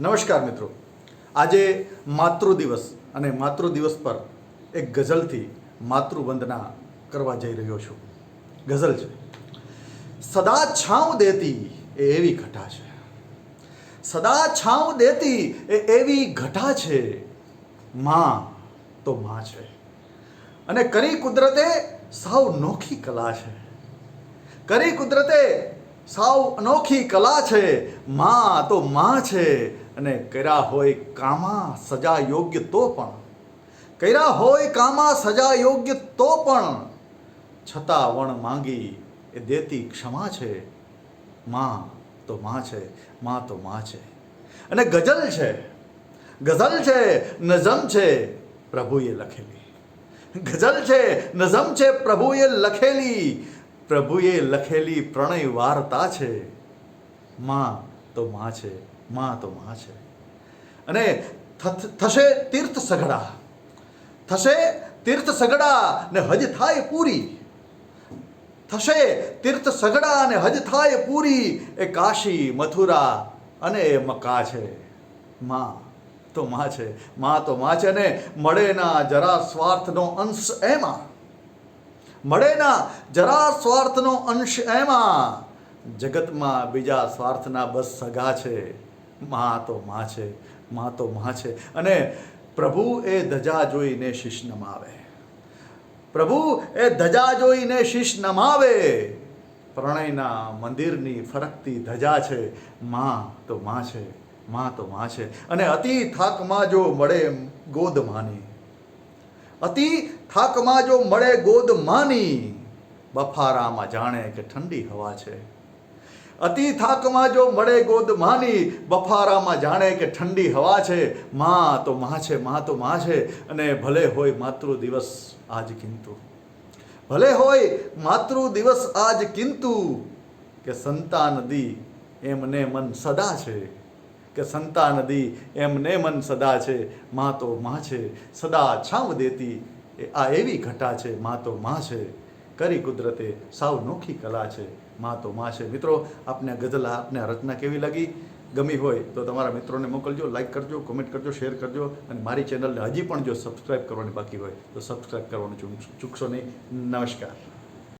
નમસ્કાર મિત્રો. આજે માતૃ દિવસ અને માતૃ દિવસ પર એક ગઝલથી માતૃવંદના કરવા જઈ રહ્યો છું. ગઝલ છે. સદા છાંવ દેતી એ એવી ઘટા છે. સદા છાંવ દેતી એ એવી ઘટા છે. માં તો માં છે. અને કરી કુદરતે સાવ નોખી કલા છે. કરી કુદરતે સાવ અનોખી કલા છે, માં તો માં છે, અને કર્યા હોય કામા સજા યોગ્ય તો પણ. કર્યા હોય કામા સજા યોગ્ય તો પણ. છતાં વણ માંગી એ દેતી ક્ષમા છે. માં તો માં છે, માં તો માં છે. અને ગઝલ છે ગઝલ છે, નઝમ છે, પ્રભુએ લખેલી. ગઝલ છે, નઝમ છે, પ્રભુએ લખેલી. પ્રભુએ લખેલી પ્રણય વાર્તા છે. માં તો માં છે, માં તો માં છે. અને થશે તીર્થ સઘળા થશે તીર્થ સઘળા ને હજ થાય પૂરી. થશે તીર્થ સઘળા ને હજ થાય પૂરી એ કાશી, મથુરા અને એ મકા છે. માં તો માં છે, માં તો માં છે ને મળે ના જરા સ્વાર્થનો અંશ એમાં. મળે ના જરા સ્વાર્થનો અંશ એમાં. જગતમાં બીજા સ્વાર્થના બસ સગા છે. માં તો મા છે, માં તો મા છે. અને પ્રભુ એ ધજા જોઈને શીશ નમાવે. પ્રભુ એ ધજા જોઈને શીશ નમાવે. પ્રણયના મંદિરની ફરકતી ધજા છે. માં તો માં છે, માં તો માં છે. અને અતિ થાકમાં જો મળે ગોદ માની અતિ થાકમાં જો મળે ગોદ માની, બફારામાં જાણે કે ઠંડી હવા છે. અતિ થાકમાં જો મળે ગોદ માની, બફારામાં જાણે કે ઠંડી હવા છે. માં તો માં છે, માં તો માં છે, અને ભલે હોય માતૃ દિવસ આજ કિંતુ. ભલે હોય માતૃ દિવસ આજ કિંતુ, કે સંતા નદી એમને મન સદા છે. કે સંતા નદી એમને મન સદા છે, માં તો મા છે, સદા છાંવ દેતી આ એવી ઘટા છે, માં તો મા છે, કરી કુદરતે સાવ નોખી કલા છે, માં તો મા છે. મિત્રો, આપને ગઝલ, આપને રચના કેવી લાગી? ગમી હોય તો તમારા મિત્રોને મોકલજો લાઈક કરજો કોમેન્ટ કરજો શેર કરજો અને મારી ચેનલને હજી પણ જો સબસ્ક્રાઈબ કરવાની બાકી હોય તો સબસ્ક્રાઈબ કરવાનું ચૂક- ચૂકશો નહીં. નમસ્કાર.